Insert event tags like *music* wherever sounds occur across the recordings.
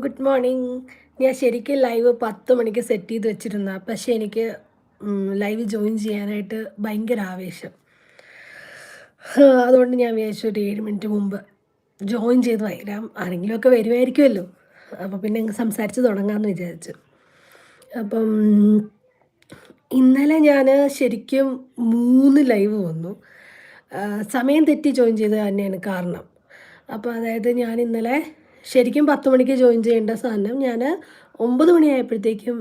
Good morning ഞാൻ ശരിക്കും live പത്ത് മണിക്ക് സെറ്റ് ചെയ്ത് വെച്ചിരുന്ന പക്ഷേ എനിക്ക് ലൈവ് ജോയിൻ ചെയ്യാനായിട്ട് ഭയങ്കര ആവേശം. അതുകൊണ്ട് ഞാൻ വിചാരിച്ചു ഒരു ഏഴ് മിനിറ്റ് മുമ്പ് ജോയിൻ ചെയ്ത് വൈകാം ആരെങ്കിലുമൊക്കെ വരുമായിരിക്കുമല്ലോ അപ്പോൾ പിന്നെ സംസാരിച്ച് തുടങ്ങാമെന്ന് വിചാരിച്ചു. അപ്പം ഇന്നലെ ഞാൻ ശരിക്കും മൂന്ന് ലൈവ് വന്നു. സമയം തെറ്റി ജോയിൻ ചെയ്തത് തന്നെയാണ് കാരണം. അപ്പോൾ അതായത് ഞാൻ ഇന്നലെ ശരിക്കും പത്ത് മണിക്ക് ജോയിൻ ചെയ്യേണ്ട സാധനം ഞാൻ ഒമ്പത് മണിയായപ്പോഴത്തേക്കും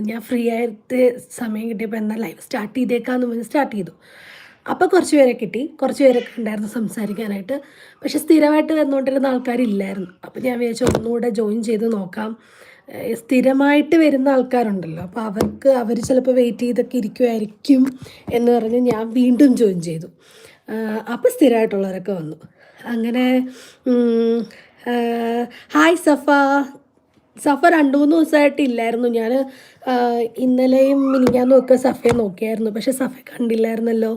ഞാൻ ഫ്രീ ആയിട്ട് സമയം കിട്ടിയപ്പോൾ എന്നാൽ ലൈവ് സ്റ്റാർട്ട് ചെയ്തേക്കാന്ന് പറഞ്ഞ് സ്റ്റാർട്ട് ചെയ്തു. അപ്പോൾ കുറച്ച് പേരെ കിട്ടി. കുറച്ച് പേരൊക്കെ ഉണ്ടായിരുന്നു സംസാരിക്കാനായിട്ട്. പക്ഷെ സ്ഥിരമായിട്ട് വന്നുകൊണ്ടിരുന്ന ആൾക്കാരില്ലായിരുന്നു. അപ്പോൾ ഞാൻ വിചാരിച്ചു ഒന്നുകൂടെ ജോയിൻ ചെയ്ത് നോക്കാം. സ്ഥിരമായിട്ട് വരുന്ന ആൾക്കാരുണ്ടല്ലോ. അപ്പോൾ അവർക്ക് അവർ ചിലപ്പോൾ വെയിറ്റ് ചെയ്തൊക്കെ ഇരിക്കുമായിരിക്കും എന്ന് പറഞ്ഞ് ഞാൻ വീണ്ടും ജോയിൻ ചെയ്തു. അപ്പോൾ സ്ഥിരമായിട്ടുള്ളവരൊക്കെ വന്നു. അങ്ങനെ ഹായ് സഫ. സഫ രണ്ട് മൂന്ന് ദിവസമായിട്ട് ഇല്ലായിരുന്നു. ഞാൻ ഇന്നലെയും മിനിഞ്ഞാന്നും ഒക്കെ സഫയെ നോക്കിയായിരുന്നു. പക്ഷെ സഫ കണ്ടില്ലായിരുന്നല്ലോ.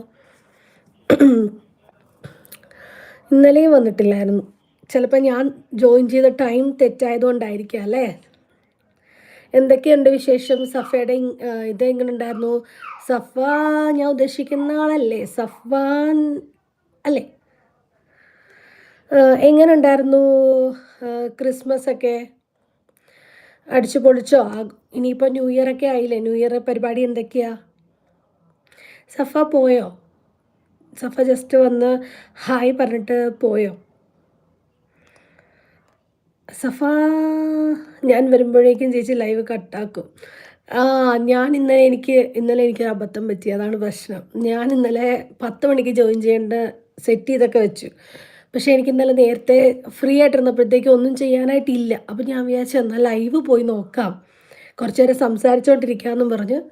ഇന്നലെയും വന്നിട്ടില്ലായിരുന്നു. ചിലപ്പോൾ ഞാൻ ജോയിൻ ചെയ്ത ടൈം തെറ്റായതുകൊണ്ടായിരിക്കാം അല്ലേ? എന്തൊക്കെയുണ്ട് വിശേഷം? സഫയുടെ ഇത് എങ്ങനെ ഉണ്ടായിരുന്നു സഫ ഞാൻ ഉദ്ദേശിക്കുന്ന ആളല്ലേ? സഫാൻ അല്ലേ? എങ്ങനെ ഉണ്ടായിരുന്നു ക്രിസ്മസ് ഒക്കെ അടിച്ചു പൊളിച്ചോ? ഇനിയിപ്പോൾ ന്യൂ ഇയർ ഒക്കെ ആയില്ലേ? ന്യൂ ഇയർ പരിപാടി എന്തൊക്കെയാ? സഫ പോയോ? സഫ ജസ്റ്റ് വന്ന് ഹായ് പറഞ്ഞിട്ട് പോയോ? സഫ ഞാൻ വരുമ്പോഴേക്കും ചേച്ചി ലൈവ് കട്ടാക്കും. ആ ഞാൻ ഇന്നലെ എനിക്ക് ഇന്നലെ എനിക്ക് അബദ്ധം പറ്റി. അതാണ് പ്രശ്നം. ഞാൻ ഇന്നലെ പത്ത് മണിക്ക് ജോയിൻ ചെയ്യേണ്ട സെറ്റ് ചെയ്തൊക്കെ വെച്ചു. പക്ഷേ എനിക്ക് ഇന്നലെ നേരത്തെ ഫ്രീ ആയിട്ടിരുന്നപ്പോഴത്തേക്കും ഒന്നും ചെയ്യാനായിട്ടില്ല. അപ്പോൾ ഞാൻ വിചാരിച്ചു എന്നാൽ ലൈവ് പോയി നോക്കാം. കുറച്ച് നേരം സംസാരിച്ചുകൊണ്ടിരിക്കാമെന്നും പറഞ്ഞ്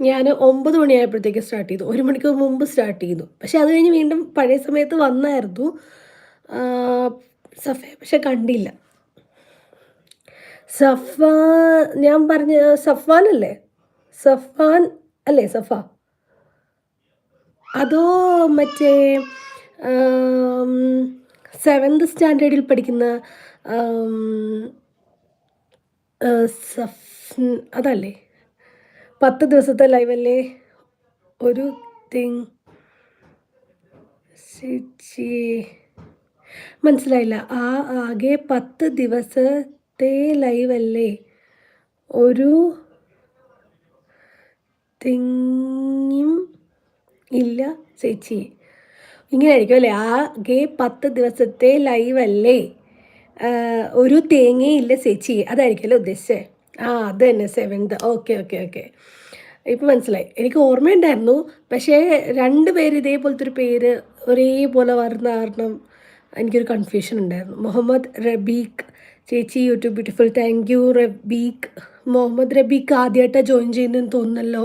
ഞാൻ ഒമ്പത് മണിയായപ്പോഴത്തേക്ക് സ്റ്റാർട്ട് ചെയ്തു. ഒരു മണിക്കൂർ മുമ്പ് സ്റ്റാർട്ട് ചെയ്തു. പക്ഷേ അത് കഴിഞ്ഞ് വീണ്ടും പഴയ സമയത്ത് വന്നായിരുന്നു. സഫ പക്ഷെ കണ്ടില്ല. സഫ ഞാൻ പറഞ്ഞ സഫാൻ അല്ലേ? സഫാൻ അല്ലേ സഫ? അതോ മറ്റേ സെവൻത് സ്റ്റാൻഡേർഡിൽ പഠിക്കുന്ന സഫ് അതല്ലേ? പത്ത് ദിവസത്തെ ലൈവല്ലേ ഒരു തിങ് മനസ്സിലായില്ല. ആ ആകെ പത്ത് ദിവസത്തെ ലൈവല്ലേ ഒരു തിങ്ങും ഇല്ല. ചേച്ചി ഇങ്ങനെ ആയിരിക്കും അല്ലേ? ആകെ പത്ത് ദിവസത്തെ ലൈവ് അല്ലേ? ഒരു തേങ്ങയില്ല ചേച്ചി. അതായിരിക്കുമല്ലോ ഉദ്ദേശിച്ചേ? ആ അത് തന്നെ സെവൻത് ഓക്കെ ഓക്കെ ഓക്കെ ഇപ്പം മനസ്സിലായി. എനിക്ക് ഓർമ്മയുണ്ടായിരുന്നു. പക്ഷേ രണ്ട് പേര് ഇതേപോലത്തെ ഒരു പേര് ഒരേപോലെ വരുന്ന കാരണം എനിക്കൊരു കൺഫ്യൂഷൻ ഉണ്ടായിരുന്നു. മുഹമ്മദ് റബീഖ് ചേച്ചി YouTube beautiful thank you Rabeeq. Muhammad Rabeeq ആദ്യമായിട്ടാണ് ജോയിൻ ചെയ്യുന്നതെന്ന് തോന്നുന്നല്ലോ.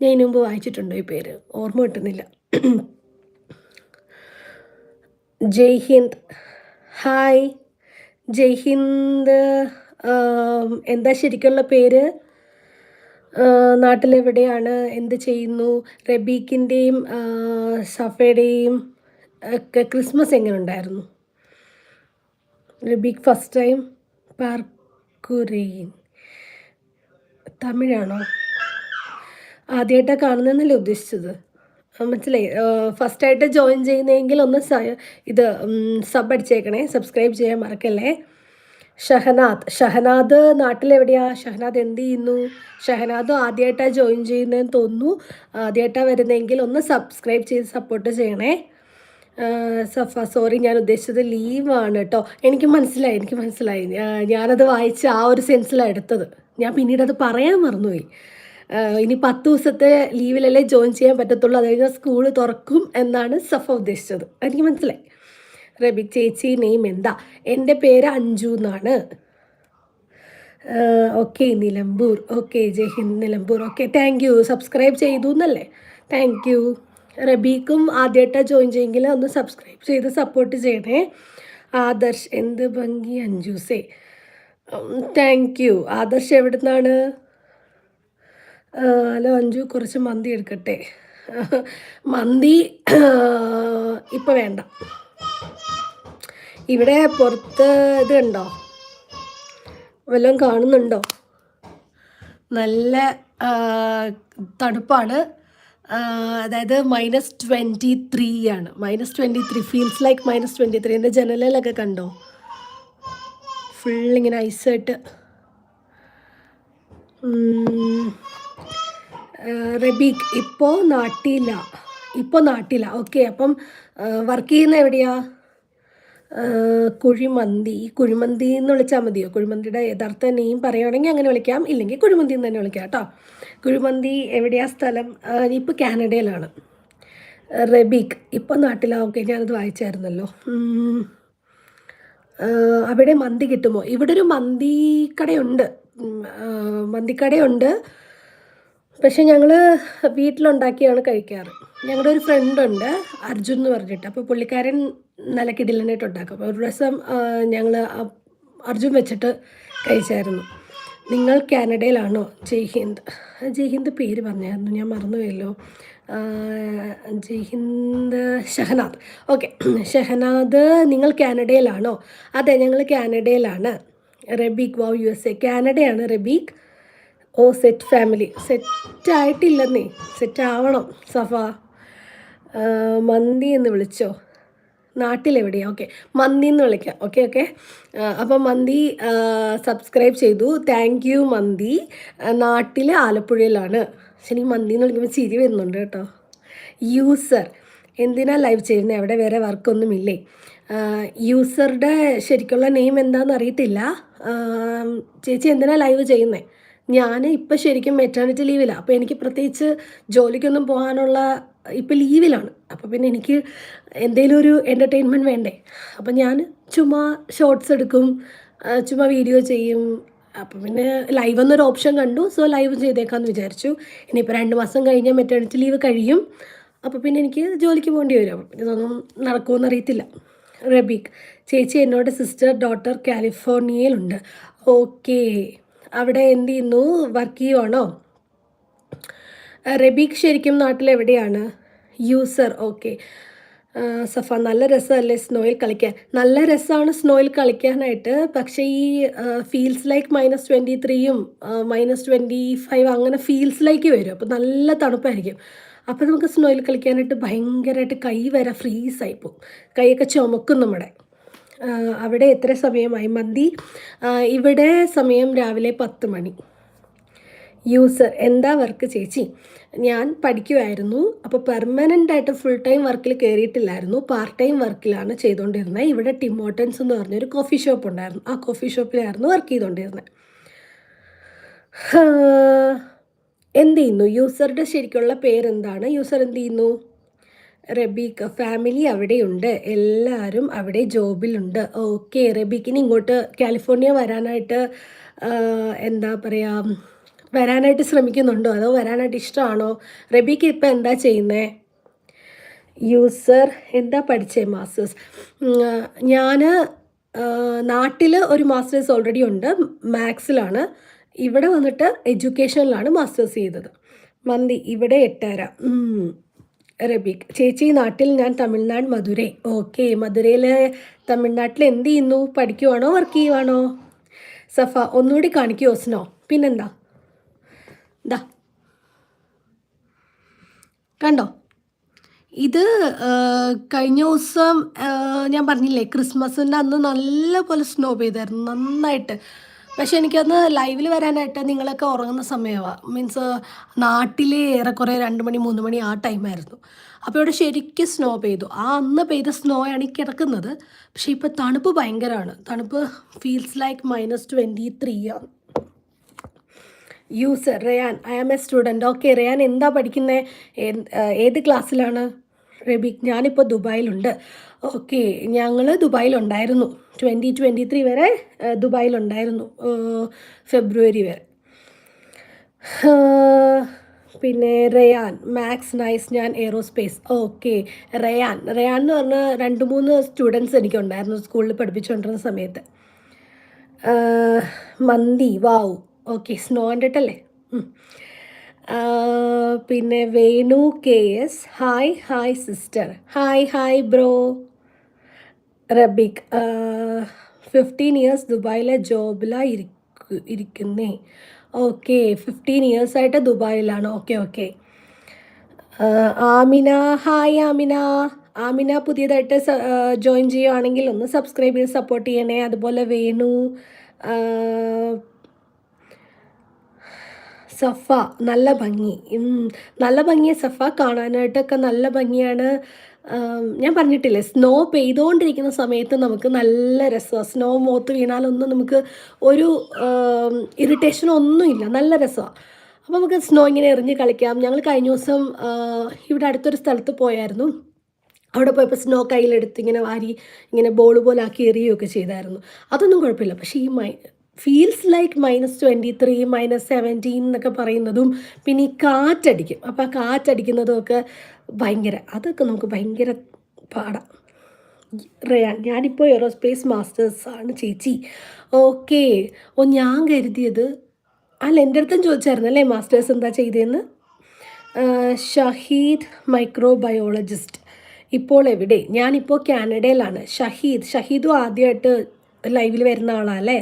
ഞാൻ ഇതിനു മുമ്പ് വായിച്ചിട്ടുണ്ടോ ഈ പേര്? ഓർമ്മ കിട്ടുന്നില്ല. ജയ് ഹിന്ദ്. ഹായ് ജയ് ഹിന്ദ് എന്താ ശരിക്കുള്ള പേര്? നാട്ടിലെവിടെയാണ്? എന്ത് ചെയ്യുന്നു? റബീഖിന്റെയും സഫയുടെയും ഒക്കെ ക്രിസ്മസ് എങ്ങനെ ഉണ്ടായിരുന്നു റബീഖ് ഫസ്റ്റ് ടൈം പാർക്കുരയിൻ തമിഴാണോ? ആദ്യമായിട്ടാണ് കാണുന്നതെന്നല്ലേ ഉദ്ദേശിച്ചത്? മനസ്സിലായി. ഫസ്റ്റായിട്ട് ജോയിൻ ചെയ്യുന്നതെങ്കിൽ ഒന്ന് ഇത് സബ് അടിച്ചേക്കണേ. സബ്സ്ക്രൈബ് ചെയ്യാൻ മറക്കല്ലേ. ഷഹനാദ്. ഷഹനാദ് നാട്ടിലെവിടെയാ? ഷഹനാദ് എന്ത് ചെയ്യുന്നു? ഷഹനാദും ആദ്യമായിട്ടാണ് ജോയിൻ ചെയ്യുന്നതെന്ന് തോന്നുന്നു. ആദ്യമായിട്ടാണ് വരുന്നതെങ്കിൽ ഒന്ന് സബ്സ്ക്രൈബ് ചെയ്ത് സപ്പോർട്ട് ചെയ്യണേ. സഫ സോറി ഞാൻ ഉദ്ദേശിച്ചത് ലീവാണ് കേട്ടോ. എനിക്ക് മനസ്സിലായി എനിക്ക് മനസ്സിലായി. ഞാനത് വായിച്ച് ആ ഒരു സെൻസിലാണ് എടുത്തത്. ഞാൻ പിന്നീട് അത് പറയാൻ മറന്നുപോയി. ഇനി പത്ത് ദിവസത്തെ ലീവിലല്ലേ ജോയിൻ ചെയ്യാൻ പറ്റത്തുള്ളൂ. അത് കഴിഞ്ഞാൽ സ്കൂൾ തുറക്കും എന്നാണ് സഫ ഉദ്ദേശിച്ചത്. എനിക്ക് മനസ്സിലായി. റബി ചേച്ചി നെയിം എന്താ? എന്റെ പേര് അഞ്ജു എന്നാണ്. Okay Nilambur. Okay Jai Hind Nilambur. Okay thank you subscribe ചെയ്തു എന്നല്ലേ? താങ്ക് യു റബീക്കും ആദ്യമായിട്ടാണ് ജോയിൻ ചെയ്യെങ്കിൽ ഒന്ന് സബ്സ്ക്രൈബ് ചെയ്ത് സപ്പോർട്ട് ചെയ്യണേ. ആദർശ് എന്ത് ഭംഗി അഞ്ജൂസേ. താങ്ക് യു ആദർശ് എവിടെ നിന്നാണ് ഹലോ അഞ്ചു കുറച്ച് മന്തി എടുക്കട്ടെ? മന്തി ഇപ്പം വേണ്ട. ഇവിടെ പുറത്ത് ഇതുണ്ടോ വല്ലതും കാണുന്നുണ്ടോ? നല്ല തണുപ്പാണ്. അതായത് മൈനസ് ട്വന്റി ത്രീ ആണ്. Minus twenty three feels like minus twenty three എന്റെ ജനലിലൊക്കെ കണ്ടോ? ഫുൾ ഇങ്ങനെ ഐസായിട്ട് റബീഖ് ഇപ്പോൾ നാട്ടില ഇപ്പോൾ നാട്ടില. ഓക്കെ അപ്പം വർക്ക് ചെയ്യുന്ന എവിടെയാ? കുഴിമന്തി. കുഴിമന്തി എന്ന് വിളിച്ചാൽ മതിയോ? കുഴിമന്തിയുടെ യഥാർത്ഥ നെയിം പറയുകയാണെങ്കിൽ അങ്ങനെ വിളിക്കാം. ഇല്ലെങ്കിൽ കുഴിമന്തി എന്ന് തന്നെ വിളിക്കാം കേട്ടോ. കുഴിമന്തി എവിടെയാ സ്ഥലം? ഇപ്പോൾ കാനഡയിലാണ്. റബീഖ് ഇപ്പോൾ നാട്ടിലാണ് ഓക്കെ ഞാനത് വായിച്ചായിരുന്നല്ലോ. അവിടെ മന്തി കിട്ടുമോ? ഇവിടെ ഒരു മന്തി കടയുണ്ട്. മന്തിക്കടയുണ്ട് പക്ഷെ ഞങ്ങൾ വീട്ടിലുണ്ടാക്കിയാണ് കഴിക്കാറ്. ഞങ്ങളുടെ ഒരു ഫ്രണ്ട് ഉണ്ട് അർജുൻ എന്ന് പറഞ്ഞിട്ട്. അപ്പോൾ പുള്ളിക്കാരൻ നല്ല കിടിലനായിട്ട് ഉണ്ടാക്കും. അപ്പോൾ ഒരു ദിവസം ഞങ്ങൾ അർജുൻ വെച്ചിട്ട് കഴിച്ചായിരുന്നു. നിങ്ങൾ കാനഡയിലാണോ? ജയ് ഹിന്ദ്. ജയ് ഹിന്ദ് പേര് പറഞ്ഞായിരുന്നു. ഞാൻ മറന്നുപോയല്ലോ. ജയ്ഹിന്ദ് ജയ് ഹിന്ദ് ഷഹനാദ്. ഓക്കെ. ഷഹനാദ് നിങ്ങൾ കാനഡയിലാണോ? അതെ ഞങ്ങൾ കാനഡയിലാണ്. Rabeeq wow U S A. കാനഡയാണ് Rabeeq. Oh set family set സെറ്റാവണം സഫ. മന്തി എന്ന് വിളിച്ചോ? നാട്ടിലെവിടെയാ? ഓക്കെ മന്തി എന്ന് വിളിക്കാം. ഓക്കെ ഓക്കെ അപ്പം മന്തി സബ്സ്ക്രൈബ് ചെയ്തു. Thank you Manthi. നാട്ടിൽ ആലപ്പുഴയിലാണ്. ശരി മന്തി എന്ന് വിളിക്കുമ്പോൾ ചിരി വരുന്നുണ്ട് കേട്ടോ. യൂസർ എന്തിനാ ലൈവ് ചെയ്യുന്നത് അവിടെ വേറെ വർക്കൊന്നുമില്ലേ യൂസറുടെ ശരിക്കുള്ള നെയിം എന്താണെന്ന് അറിയത്തില്ല. ചേച്ചി എന്തിനാ ലൈവ് ചെയ്യുന്നത് ഞാൻ ഇപ്പം ശരിക്കും മെറ്റേണിറ്റി ലീവിലാണ് അപ്പോൾ എനിക്ക് പ്രത്യേകിച്ച് ജോലിക്കൊന്നും പോകാനുള്ള ഇപ്പം ലീവിലാണ് അപ്പോൾ പിന്നെ എനിക്ക് എന്തെങ്കിലും ഒരു എന്റർടൈൻമെന്റ് വേണ്ടേ? അപ്പം ഞാൻ ചുമ്മാ ഷോർട്സ് എടുക്കും ചുമ്മാ വീഡിയോ ചെയ്യും. അപ്പം പിന്നെ ലൈവ് എന്നൊരു ഓപ്ഷൻ കണ്ടു. സോ ലൈവ് ചെയ്തേക്കാമെന്ന് വിചാരിച്ചു. ഇനിയിപ്പോൾ രണ്ട് മാസം കഴിഞ്ഞാൽ മെറ്റേണിറ്റി ലീവ് കഴിയും. അപ്പോൾ പിന്നെ എനിക്ക് ജോലിക്ക് പോകേണ്ടി വരും. അപ്പം ഇതൊന്നും നടക്കുമെന്ന് അറിയത്തില്ല. റബീഖ് ചേച്ചി എന്നോട് സിസ്റ്റർ ഡോട്ടർ കാലിഫോർണിയയിലുണ്ട് ഓക്കെ അവിടെ എന്ത് ചെയ്യുന്നു? വർക്ക് ചെയ്യുവാണോ? റബീഖ് ശരിക്കും നാട്ടിൽ എവിടെയാണ്? യൂസർ ഓക്കെ സഫ നല്ല രസമല്ലേ സ്നോയിൽ കളിക്കാൻ? നല്ല രസമാണ് സ്നോയിൽ കളിക്കാനായിട്ട്. പക്ഷേ ഈ ഫീൽസ് ലൈക്ക് മൈനസ് ട്വന്റി ത്രീയും മൈനസ് ട്വന്റി ഫൈവ് അങ്ങനെ ഫീൽസ് ലൈക്ക് വരും. അപ്പോൾ നല്ല തണുപ്പായിരിക്കും. അപ്പോൾ നമുക്ക് സ്നോയിൽ കളിക്കാനായിട്ട് ഭയങ്കരമായിട്ട് കൈ വരെ ഫ്രീസായി പോകും. കൈയൊക്കെ ചുമക്കും നമ്മുടെ. അവിടെ എത്ര സമയമായി? മന്തി ഇവിടെ സമയം രാവിലെ പത്ത് മണി. യൂസർ എന്താ വർക്ക് ചേച്ചി? ഞാൻ പഠിക്കുമായിരുന്നു അപ്പോൾ പെർമനന്റ് ആയിട്ട് ഫുൾ ടൈം വർക്കിൽ കയറിയിട്ടില്ലായിരുന്നു പാർട്ട് ടൈം വർക്കിലാണ് ചെയ്തുകൊണ്ടിരുന്നത് ഇവിടെ ടിമോട്ടൻസ് എന്ന് പറഞ്ഞൊരു കോഫി ഷോപ്പ് ഉണ്ടായിരുന്നു. ആ കോഫി ഷോപ്പിലായിരുന്നു വർക്ക് ചെയ്തുകൊണ്ടിരുന്നത് എന്ത് ചെയ്യുന്നു? യൂസറുടെ ശരിക്കുള്ള പേരെന്താണ്? യൂസർ എന്ത് ചെയ്യുന്നു? റബീഖ് ഫാമിലി അവിടെയുണ്ട്. എല്ലാവരും അവിടെ ജോബിലുണ്ട്. ഓക്കെ റബീക്കിന് ഇങ്ങോട്ട് കാലിഫോർണിയ വരാനായിട്ട് എന്താ പറയുക വരാനായിട്ട് ശ്രമിക്കുന്നുണ്ടോ? അതോ വരാനായിട്ട് ഇഷ്ടമാണോ റബീക്ക് ഇപ്പം എന്താ ചെയ്യുന്നത് യൂസർ എന്താ പഠിച്ചേ മാസ്റ്റേഴ്സ് ഞാൻ നാട്ടിൽ ഒരു മാസ്റ്റേഴ്സ് ഓൾറെഡി ഉണ്ട്. മാത്സിലാണ് ഇവിടെ വന്നിട്ട് എഡ്യൂക്കേഷനിലാണ് മാസ്റ്റേഴ്സ് ചെയ്തത്. മന്തി ഇവിടെ എട്ടര. റബീഖ് ചേച്ചി നാട്ടിൽ ഞാൻ തമിഴ്നാട് മധുരൈ. ഓക്കെ മധുരയിലെ തമിഴ്നാട്ടിൽ എന്ത് ചെയ്യുന്നു? പഠിക്കുവാണോ വർക്ക് ചെയ്യുവാണോ? സഫ ഒന്നുകൂടി കാണിക്കൂ സ്നോ പിന്നെന്താ? ദാ. കണ്ടോ? ഇത് കഴിഞ്ഞ ദിവസം ഞാൻ പറഞ്ഞില്ലേ ക്രിസ്മസിന്റെ അന്ന് നല്ല പോലെ സ്നോ പെയ്തായിരുന്നു നന്നായിട്ട്. പക്ഷെ എനിക്കന്ന് ലൈവിൽ വരാനായിട്ട് നിങ്ങളൊക്കെ ഉറങ്ങുന്ന സമയമാണ് മീൻസ് നാട്ടിൽ ഏറെക്കുറെ രണ്ട് മണി മൂന്ന് മണി ആ ടൈമായിരുന്നു. അപ്പോൾ ഇവിടെ ശരിക്കും സ്നോ പെയ്തു. ആ അന്ന് പെയ്ത സ്നോയാണ് ഈ കിടക്കുന്നത്. പക്ഷേ ഇപ്പോൾ തണുപ്പ് ഭയങ്കരമാണ് തണുപ്പ് feels like minus twenty three ആണ് user Rayan I am a student okay Rayan എന്താ പഠിക്കുന്നത് ഏത് ക്ലാസ്സിലാണ് റബിക് ഞാനിപ്പോൾ ദുബായിലുണ്ട്. ഓക്കെ ഞങ്ങൾ ദുബായിലുണ്ടായിരുന്നു. ട്വന്റി ട്വന്റി ത്രീ വരെ ദുബായിലുണ്ടായിരുന്നു ഫെബ്രുവരി വരെ. പിന്നെ റയാൻ മാക്സ് നൈസ് ഞാൻ എയറോസ്പേസ്. ഓക്കെ റയാൻ. റയാൻ എന്ന് പറഞ്ഞ രണ്ട് മൂന്ന് സ്റ്റുഡൻസ് എനിക്കുണ്ടായിരുന്നു സ്കൂളിൽ പഠിപ്പിച്ചുകൊണ്ടിരുന്ന സമയത്ത്. മന്തി വാവ് ഓക്കെ സ്നോ കണ്ടിട്ടല്ലേ. പിന്നെ Venu K S. Hi hi sister. Hi hi bro. Rabeeq fifteen years ദുബായിലെ ഇരിക്കു ഇരിക്കുന്നേ. ഓക്കെ ഫിഫ്റ്റീൻ ഇയേഴ്സ് ആയിട്ട് ദുബായിലാണ്. Okay okay. Amina hi Amina. Amina പുതിയതായിട്ട് ജോയിൻ ചെയ്യുവാണെങ്കിൽ ഒന്ന് സബ്സ്ക്രൈബ് ചെയ്ത് സപ്പോർട്ട് ചെയ്യണേ. അതുപോലെ വേണു സഫ നല്ല ഭംഗി. നല്ല ഭംഗിയാണ് സഫ. കാണാനായിട്ടൊക്കെ നല്ല ഭംഗിയാണ്. ഞാൻ പറഞ്ഞിട്ടില്ലേ സ്നോ പെയ്തുകൊണ്ടിരിക്കുന്ന സമയത്ത് നമുക്ക് നല്ല രസമാണ് സ്നോ മോത്ത് വീണാലൊന്നും നമുക്ക് ഒരു ഇറിറ്റേഷനോ ഒന്നുമില്ല നല്ല രസമാണ് അപ്പോൾ നമുക്ക് സ്നോ ഇങ്ങനെ എറിഞ്ഞ് കളിക്കാം. ഞങ്ങൾ കഴിഞ്ഞ ദിവസം ഇവിടെ അടുത്തൊരു സ്ഥലത്ത് പോയായിരുന്നു. അവിടെ പോയപ്പോൾ സ്നോ കയ്യിലെടുത്ത് ഇങ്ങനെ വാരി ഇങ്ങനെ ബോൾ പോലെ ആക്കി എറിയുകയൊക്കെ ചെയ്തായിരുന്നു. അതൊന്നും കുഴപ്പമില്ല. പക്ഷേ ഈ my feels like minus twenty three minus seventeen എന്നൊക്കെ പറയുന്നതും പിന്നെ ഈ കാറ്റടിക്കും. അപ്പോൾ ആ കാറ്റടിക്കുന്നതും ഒക്കെ ഭയങ്കര അതൊക്കെ നമുക്ക് ഭയങ്കര പാടാം. ഞാനിപ്പോൾ എയറോസ്പേസ് മാസ്റ്റേഴ്സ് ആണ് ചേച്ചി. ഓക്കെ ഓ ഞാൻ കരുതിയത് അല്ല എന്റെ അടുത്തും ചോദിച്ചായിരുന്നു അല്ലേ മാസ്റ്റേഴ്സ് എന്താ ചെയ്തതെന്ന് ഷഹീദ് മൈക്രോബയോളജിസ്റ്റ്. ഇപ്പോൾ എവിടെ? ഞാനിപ്പോൾ കാനഡയിലാണ്. ഷഹീദ് ഷഹീദും ആദ്യമായിട്ട് ലൈവിൽ വരുന്ന ആളാല്ലേ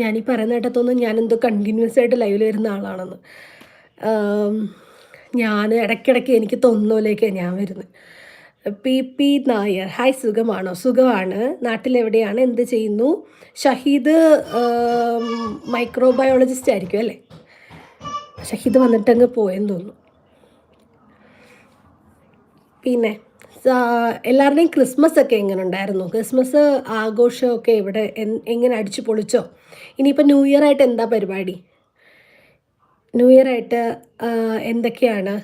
ഞാനീ പറയുന്ന കേട്ടത്തൊന്നും ഞാനെന്തോ കണ്ടിന്യൂസ് ആയിട്ട് ലൈവിൽ വരുന്ന ആളാണെന്ന്. ഞാൻ ഇടയ്ക്കിടയ്ക്ക് എനിക്ക് തോന്നുന്നതിലേക്ക് ഞാൻ വരുന്നത്. പി. പി. നായർ. ഹായ് സുഖമാണോ? സുഖമാണ്. നാട്ടിലെവിടെയാണ്? എന്ത് ചെയ്യുന്നു? ഷഹീദ് മൈക്രോബയോളജിസ്റ്റ് ആയിരിക്കും അല്ലേ? ഷഹീദ് വന്നിട്ടങ്ങ് പോയെന്ന് തോന്നുന്നു. പിന്നെ എല്ലാവരുടെയും ക്രിസ്മസ് ഒക്കെ എങ്ങനെ ഉണ്ടായിരുന്നു ക്രിസ്മസ് ആഘോഷമൊക്കെ ഇവിടെ എങ്ങനെ അടിച്ചു പൊളിച്ചോ ഇനിയിപ്പോൾ ന്യൂ ഇയർ ആയിട്ട് എന്താ പരിപാടി? ന്യൂ ഇയർ ആയിട്ട് എന്തൊക്കെയാണ്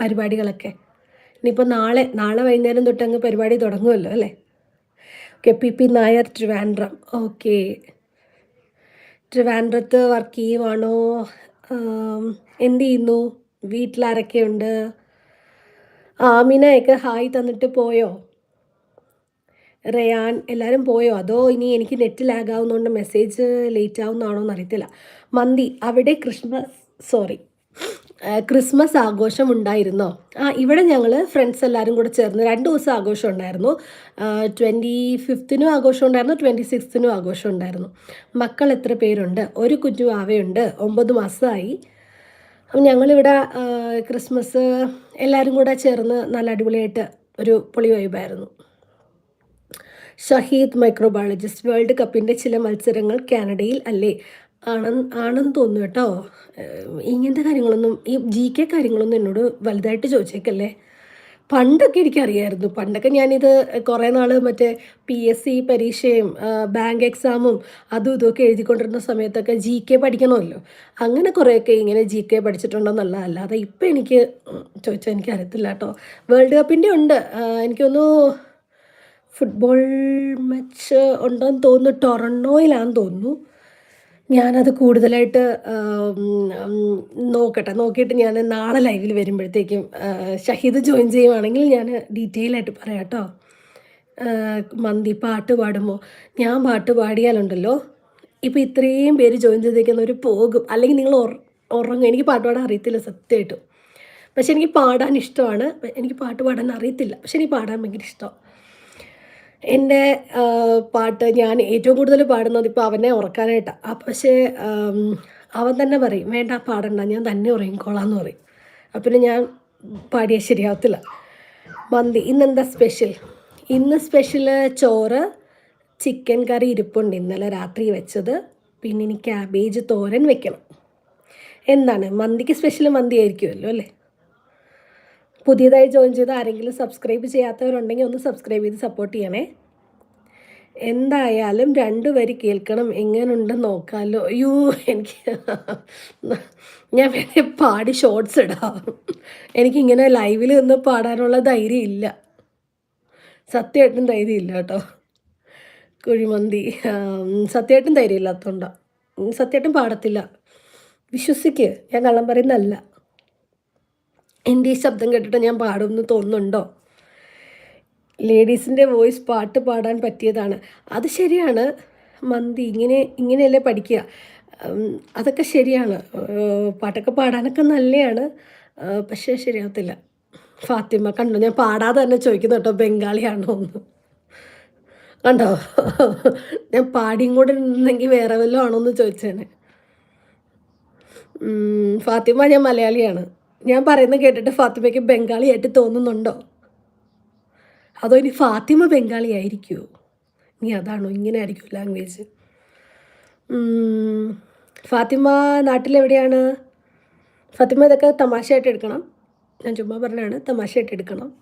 പരിപാടികളൊക്കെ? ഇനിയിപ്പോൾ നാളെ നാളെ വൈകുന്നേരം തൊട്ടങ്ങ് പരിപാടി തുടങ്ങുമല്ലോ അല്ലേ? Okay P P Nair Trivandrum okay ട്രിവാൻഡ്രത്ത് വർക്ക് ചെയ്യുവാണോ? എന്ത് ചെയ്യുന്നു? വീട്ടിലാരൊക്കെയുണ്ട്? ആമിനയൊക്കെ ഹായ് തന്നിട്ട് പോയോ? റയാൻ എല്ലാവരും പോയോ? അതോ ഇനി എനിക്ക് നെറ്റ് ലാഗ് ആവുന്നതുകൊണ്ട് മെസ്സേജ് ലേറ്റ് ആവുന്നതാണോ എന്ന് അറിയത്തില്ല മന്തി അവിടെ ക്രിസ്മസ് സോറി ക്രിസ്മസ് ആഘോഷം ഉണ്ടായിരുന്നോ? ആ ഇവിടെ ഞങ്ങൾ ഫ്രണ്ട്സ് എല്ലാവരും കൂടെ ചേർന്ന് രണ്ട് ദിവസം ആഘോഷം ഉണ്ടായിരുന്നു. ട്വന്റി ഫിഫ്തിനും ആഘോഷം ഉണ്ടായിരുന്നു ട്വന്റി സിക്സ്തിനും ആഘോഷം ഉണ്ടായിരുന്നു. മക്കൾ എത്ര പേരുണ്ട്? ഒരു കുഞ്ഞു ആവയുണ്ട് ഒമ്പത് മാസമായി അപ്പം ഞങ്ങളിവിടെ ക്രിസ്മസ് എല്ലാവരും കൂടെ ചേർന്ന് നല്ല അടിപൊളിയായിട്ട് ഒരു പൊളി വൈബായിരുന്നു ഷഹീദ് മൈക്രോബയോളജിസ്റ്റ് വേൾഡ് കപ്പിന്റെ ചില മത്സരങ്ങൾ കാനഡയിൽ അല്ലേ? ആണെന്ന് ആണെന്ന് തോന്നുന്നു കേട്ടോ. ഇങ്ങനത്തെ കാര്യങ്ങളൊന്നും ഈ ജി കെ കാര്യങ്ങളൊന്നും എന്നോട് വലുതായിട്ട് ചോദിച്ചേക്കല്ലേ? പണ്ടൊക്കെ എനിക്കറിയായിരുന്നു. പണ്ടൊക്കെ ഞാനിത് കുറേ നാൾ മറ്റേ പി എസ് സി പരീക്ഷയും ബാങ്ക് എക്സാമും അതും ഇതുമൊക്കെ എഴുതിക്കൊണ്ടിരുന്ന സമയത്തൊക്കെ ജി കെ പഠിക്കണമല്ലോ. അങ്ങനെ കുറേയൊക്കെ ഇങ്ങനെ ജി കെ പഠിച്ചിട്ടുണ്ടെന്നുള്ള അല്ലാതെ ഇപ്പം എനിക്ക് ചോദിച്ചാൽ എനിക്ക് അറിയത്തില്ല കേട്ടോ. വേൾഡ് കപ്പിന്റെ ഉണ്ട്. എനിക്കൊന്നു ഫുട്ബോൾ മാച്ച് ഉണ്ടെന്ന് തോന്നുന്നു ടൊറണ്ണോയിലാണെന്ന് തോന്നുന്നു. ഞാനത് കൂടുതലായിട്ട് നോക്കട്ടെ നോക്കിയിട്ട് ഞാൻ നാളെ ലൈവിൽ വരുമ്പോഴത്തേക്കും ഷഹീദ് ജോയിൻ ചെയ്യുവാണെങ്കിൽ ഞാൻ ഡീറ്റെയിൽ ആയിട്ട് പറയാം കേട്ടോ. മന്തി പാട്ട് പാടുമോ ഞാൻ പാട്ട് പാടിയാലുണ്ടല്ലോ ഇപ്പോൾ ഇത്രയും പേര് ജോയിൻ ചെയ്തേക്കുന്നവർ പോകും. അല്ലെങ്കിൽ നിങ്ങൾ ഉറ ഉറങ്ങും. എനിക്ക് പാട്ട് പാടാൻ അറിയത്തില്ല സത്യമായിട്ടും. പക്ഷെ എനിക്ക് പാടാൻ ഇഷ്ടമാണ്. എനിക്ക് പാട്ട് പാടാൻ അറിയത്തില്ല. പക്ഷെ എനിക്ക് പാടാൻ ഭയങ്കര ഇഷ്ടമാണ് എന്റെ പാട്ട് ഞാൻ ഏറ്റവും കൂടുതൽ പാടുന്നത് ഇപ്പോൾ അവനെ ഉറക്കാനായിട്ടാണ് പക്ഷേ അവൻ തന്നെ പറയും വേണ്ട പാടണ്ട ഞാൻ തന്നെ ഉറങ്ങിക്കോളാന്ന് പറയും. അപ്പം ഞാൻ പാടിയ ശരിയാവത്തില്ല. മന്തി ഇന്നെന്താ സ്പെഷ്യൽ ഇന്ന് സ്പെഷ്യൽ ചോറ് ചിക്കൻ കറി ഇരിപ്പുണ്ട് ഇന്നലെ രാത്രി വെച്ചത്. പിന്നെ ഇനി ക്യാബേജ് തോരൻ വെക്കണം. എന്താണ്? മന്തിക്ക് സ്പെഷ്യൽ മന്തി ആയിരിക്കുമല്ലോ അല്ലേ? പുതിയതായി ജോയിൻ ചെയ്ത ആരെങ്കിലും സബ്സ്ക്രൈബ് ചെയ്യാത്തവരുണ്ടെങ്കിൽ ഒന്ന് സബ്സ്ക്രൈബ് ചെയ്ത് സപ്പോർട്ട് ചെയ്യണേ. എന്തായാലും രണ്ടു വരി കേൾക്കണം എങ്ങനെയുണ്ടെന്ന് നോക്കാമല്ലോ അയ്യോ എനിക്ക് *laughs* ഞാൻ വേണേ പാടി ഷോർട്സ് ഇടാം. എനിക്കിങ്ങനെ ലൈവിൽ നിന്ന് പാടാനുള്ള ധൈര്യം ഇല്ല. സത്യമായിട്ടും ധൈര്യം ഇല്ല കേട്ടോ. കുഴിമന്തി സത്യമായിട്ടും ധൈര്യം ഇല്ലാത്തതുകൊണ്ടാണ് സത്യമായിട്ടും പാടത്തില്ല. വിശ്വസിക്ക്. ഞാൻ കള്ളം പറയുന്നതല്ല. എന്റെ ഈ ശബ്ദം കേട്ടിട്ട് ഞാൻ പാടുമെന്ന് തോന്നുന്നുണ്ടോ? ലേഡീസിന്റെ വോയിസ് പാട്ട് പാടാൻ പറ്റിയതാണ്. അത് ശരിയാണ്. മന്തി ഇങ്ങനെ ഇങ്ങനെയല്ലേ പഠിക്കുക. അതൊക്കെ ശരിയാണ്. പാട്ടൊക്കെ പാടാനൊക്കെ നല്ലതാണ് പക്ഷേ ശരിയാവത്തില്ല. ഫാത്തിമ കണ്ടോ? ഞാൻ പാടാതെ തന്നെ ചോദിക്കുന്നു കേട്ടോ ബംഗാളിയാണോ എന്ന്. കണ്ടോ? ഞാൻ പാടിയും കൂടെ ഉണ്ടെങ്കിൽ വേറെ വല്ലതും ആണോ എന്ന് ചോദിച്ചേനെ. ഫാത്തിമ ഞാൻ മലയാളിയാണ്. ഞാൻ പറയുന്നത് കേട്ടിട്ട് ഫാത്തിമയ്ക്ക് ബംഗാളിയായിട്ട് തോന്നുന്നുണ്ടോ? അതോ ഇനി ഫാത്തിമ ബംഗാളി ആയിരിക്കുമോ ഇനി അതാണോ? ഇങ്ങനെ ആയിരിക്കും ലാംഗ്വേജ് ഫാത്തിമ നാട്ടിലെവിടെയാണ്? ഫാത്തിമ ഇതൊക്കെ തമാശയായിട്ട് എടുക്കണം. ഞാൻ ചുമ്മാ പറഞ്ഞാണ് തമാശയായിട്ട് എടുക്കണം.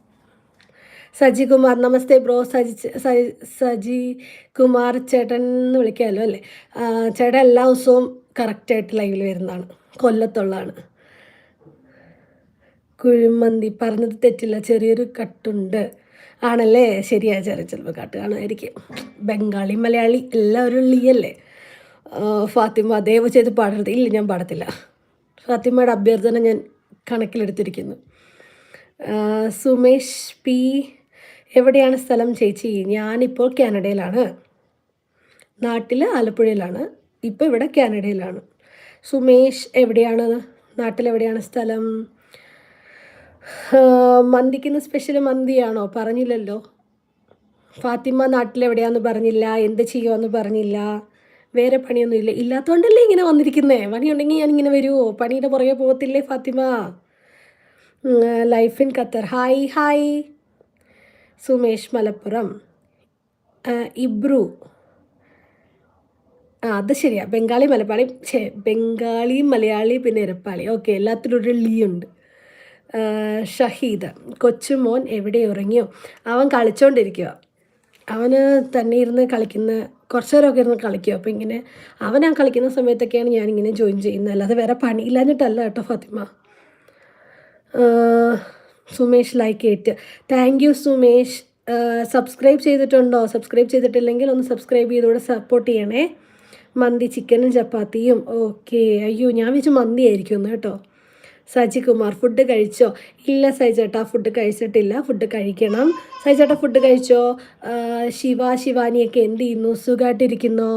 സജി കുമാർ നമസ്തേ ബ്രോ. സജി സജി- കുമാർ ചേട്ടൻ എന്ന് വിളിക്കാമല്ലോ അല്ലേ? ചേട്ടൻ എല്ലാ ദിവസവും കറക്റ്റായിട്ട് ലൈവിൽ വരുന്നതാണ്. കൊല്ലത്തുള്ളതാണ്. കുഴിമന്തി പറഞ്ഞത് തെറ്റില്ല. ചെറിയൊരു കട്ടുണ്ട്. ആണല്ലേ? ശരിയാ. ചെറിയ ചിലപ്പോൾ കട്ട് കാണുമായിരിക്കും ബംഗാളി മലയാളി എല്ലാവരും ലിയല്ലേ ഫാത്തിമ ദയവ് ചെയ്ത് പാടരുത്. ഇല്ല ഞാൻ പാടത്തില്ല. ഫാത്തിമയുടെ അഭ്യർത്ഥന ഞാൻ കണക്കിലെടുത്തിരിക്കുന്നു. സുമേഷ് പി എവിടെയാണ് സ്ഥലം ചേച്ചി? ഞാനിപ്പോൾ കാനഡയിലാണ്. നാട്ടിൽ ആലപ്പുഴയിലാണ്. ഇപ്പോൾ ഇവിടെ കാനഡയിലാണ്. സുമേഷ് എവിടെയാണ്? നാട്ടിലെവിടെയാണ് സ്ഥലം? മന്തിക്കുന്ന സ്പെഷ്യൽ മന്തിയാണോ? പറഞ്ഞില്ലല്ലോ. ഫാത്തിമ നാട്ടിലെവിടെയാന്ന് പറഞ്ഞില്ല എന്ത് ചെയ്യുമെന്ന് പറഞ്ഞില്ല വേറെ പണിയൊന്നും ഇല്ല ഇല്ലാത്തതുകൊണ്ടല്ലേ ഇങ്ങനെ വന്നിരിക്കുന്നേ? പണിയുണ്ടെങ്കിൽ ഞാൻ ഇങ്ങനെ വരുമോ പണിയുടെ പുറകെ പോകത്തില്ലേ Fathima? Life in Qatar. Hi hi Sumesh Malappuram. Ibru. ആ അത് ശരിയാ. ബംഗാളി മലയാളി ബംഗാളി മലയാളി പിന്നെ എരപ്പാളി ഓക്കെ എല്ലാത്തിലും ഒരു ലീ ഉണ്ട്. ഷഹീദ് കൊച്ചുമോൻ എവിടെ ഉറങ്ങിയോ? അവൻ കളിച്ചോണ്ടിരിക്കുക അവന് തന്നെ ഇരുന്ന് കളിക്കുന്ന കുറച്ച് നേരമൊക്കെ ഇരുന്ന് കളിക്കുക അപ്പോൾ ഇങ്ങനെ അവൻ ആ കളിക്കുന്ന സമയത്തൊക്കെയാണ് ഞാനിങ്ങനെ ജോയിൻ ചെയ്യുന്നത്. അല്ലാതെ വേറെ പണിയില്ലാഞ്ഞിട്ടല്ല കേട്ടോ ഫാത്തിമ. സുമേഷ് ലൈക്ക് ഏറ്റ് താങ്ക് യു സുമേഷ്. സബ്സ്ക്രൈബ് ചെയ്തിട്ടുണ്ടോ? സബ്സ്ക്രൈബ് ചെയ്തിട്ടില്ലെങ്കിൽ ഒന്ന് സബ്സ്ക്രൈബ് ചെയ്തുകൂടെ സപ്പോർട്ട് ചെയ്യണേ. മന്തി ചിക്കനും ചപ്പാത്തിയും. ഓക്കെ അയ്യോ ഞാൻ വെച്ച് മന്തി ആയിരിക്കും കേട്ടോ. സജി കുമാർ ഫുഡ് കഴിച്ചോ? ഇല്ല സൈചേട്ടാ ഫുഡ് കഴിച്ചിട്ടില്ല ഫുഡ് കഴിക്കണം. സൈചേട്ടാ ഫുഡ് കഴിച്ചോ? ശിവ ശിവാനിയൊക്കെ എന്ത് ചെയ്യുന്നു? സുഖമായിട്ടിരിക്കുന്നോ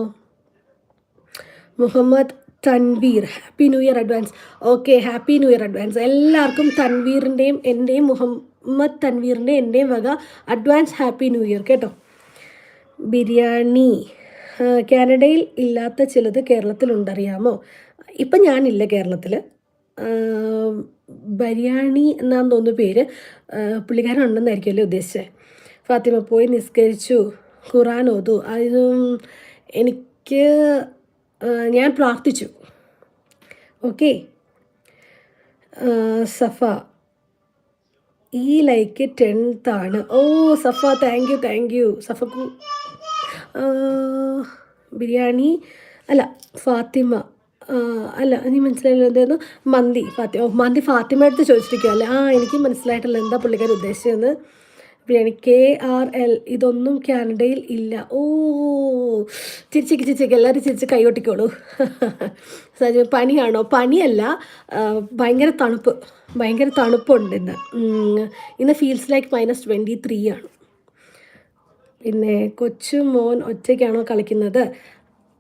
Muhammad Tanveer happy new year advance. Okay happy new year advance. എല്ലാവർക്കും തൻവീറിന്റെയും എന്റെയും മുഹമ്മദ് തൻവീറിന്റെയും എന്റെയും വക അഡ്വാൻസ് ഹാപ്പി ന്യൂ ഇയർ കേട്ടോ. ബിരിയാണി. കാനഡയിൽ ഇല്ലാത്ത ചിലത് കേരളത്തിലുണ്ടറിയാമോ? ഇപ്പം ഞാനില്ല കേരളത്തിൽ ബിരിയാണി എന്നാന്ന് തോന്നുന്നു പേര് പുള്ളിക്കാരൻ ഉണ്ടെന്നായിരിക്കുമല്ലേ ഉദ്ദേശിച്ചത്. ഫാത്തിമ പോയി നിസ്കരിച്ചു ഖുറാൻ ഓതു. അതും എനിക്ക് ഞാൻ പ്രാർത്ഥിച്ചു. ഓക്കെ? സഫ ഈ ലൈക്ക് ടെൻത്ത് ആണ്. ഓ Safa thank you thank you സഫക്കു biryani അല്ല ഫാത്തിമ. അല്ല നീ മനസ്സിലായില്ല? എന്തായിരുന്നു മന്തി ഫാത്തിമ മന്തി ഫാത്തിമ അടുത്ത് ചോദിച്ചിരിക്കുകയോ അല്ലേ? ആ എനിക്ക് മനസ്സിലായിട്ടില്ല എന്താ പുള്ളിക്കാർ ഉദ്ദേശിച്ചതെന്ന്. ബിരിയാണി കെ ആർ എൽ ഇതൊന്നും കാനഡയിൽ ഇല്ല. ഓ ചിരിച്ചേക്ക് ചിരിച്ചേക്ക് എല്ലാവരും ചിരിച്ച് കൈകൊട്ടിക്കോളൂ. *laughs* സജി പനിയാണോ? പനിയല്ല ഭയങ്കര തണുപ്പ് ഭയങ്കര തണുപ്പുണ്ട് ഇന്ന്. ഇന്ന് feels like minus twenty three ആണ്. പിന്നെ കൊച്ചു മോൻ ഒറ്റയ്ക്കാണോ കളിക്കുന്നത്?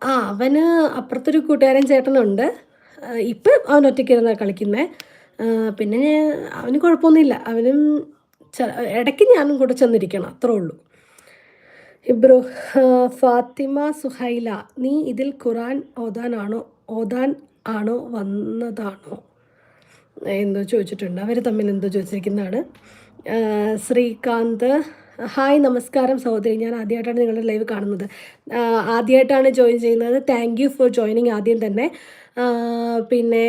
ആ അവന് അപ്പുറത്തൊരു കൂട്ടുകാരൻ ചേട്ടനുണ്ട്. ഇപ്പം അവൻ ഒറ്റയ്ക്കിരുന്നാണ് കളിക്കുന്നത് പിന്നെ ഞാൻ- അവന് കുഴപ്പമൊന്നുമില്ല. അവനും ഇടയ്ക്ക് ഞാനും കൂടെ ചെന്നിരിക്കണം അത്രേ ഉള്ളൂ. ഇബ്രു ഫാത്തിമ സുഹൈല നീ ഇതിൽ ഖുറാൻ ഓതാനാണോ ഓതാൻ ആണോ വന്നതാണോ? എന്തോ ചോദിച്ചിട്ടുണ്ട്. അവർ തമ്മിൽ എന്തോ ചോദിച്ചിരിക്കുന്നതാണ്. ശ്രീകാന്ത് ഹായ് നമസ്കാരം സഹോദരി. ഞാൻ ആദ്യമായിട്ടാണ് നിങ്ങളുടെ ലൈവ് കാണുന്നത്. ആദ്യമായിട്ടാണ് ജോയിൻ ചെയ്യുന്നത്. താങ്ക് യു ഫോർ ജോയിനിങ് ആദ്യം തന്നെ. പിന്നെ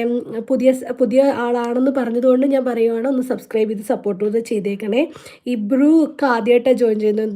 പുതിയ പുതിയ ആളാണെന്ന് പറഞ്ഞതുകൊണ്ട് ഞാൻ പറയുവാണ് ഒന്ന് സബ്സ്ക്രൈബ് ചെയ്ത് സപ്പോർട്ട് ചെയ്ത് ചെയ്തേക്കണേ. ഇബ്രൂ ഒക്കെ ആദ്യമായിട്ടാണ് ജോയിൻ ചെയ്യുന്നത്.